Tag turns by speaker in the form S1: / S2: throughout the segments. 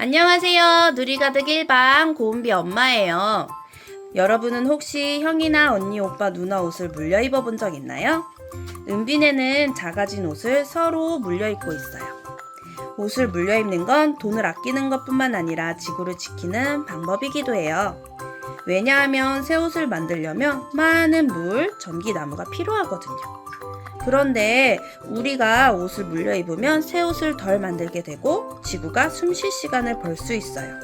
S1: 안녕하세요. 누리가득 일방 고은비 엄마예요. 여러분은 혹시 형이나 언니, 오빠, 누나 옷을 물려 입어본 적 있나요? 은빈에는 작아진 옷을 서로 물려 입고 있어요. 옷을 물려 입는 건 돈을 아끼는 것뿐만 아니라 지구를 지키는 방법이기도 해요. 왜냐하면 새 옷을 만들려면 많은 물, 전기나무가 필요하거든요. 그런데 우리가 옷을 물려 입으면 새 옷을 덜 만들게 되고 지구가 숨 쉴 시간을 벌 수 있어요.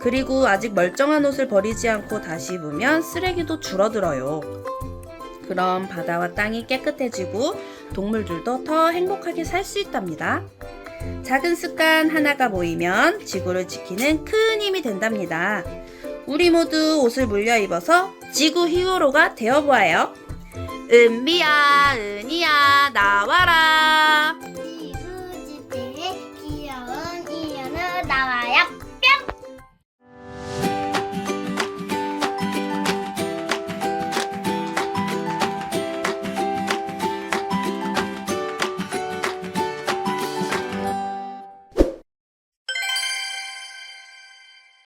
S1: 그리고 아직 멀쩡한 옷을 버리지 않고 다시 입으면 쓰레기도 줄어들어요. 그럼 바다와 땅이 깨끗해지고 동물들도 더 행복하게 살 수 있답니다. 작은 습관 하나가 모이면 지구를 지키는 큰 힘이 된답니다. 우리 모두 옷을 물려 입어서 지구 히어로가 되어보아요. 은비야, 은이야, 나와라.
S2: 지구 지배에 귀여운 인연을 나와요.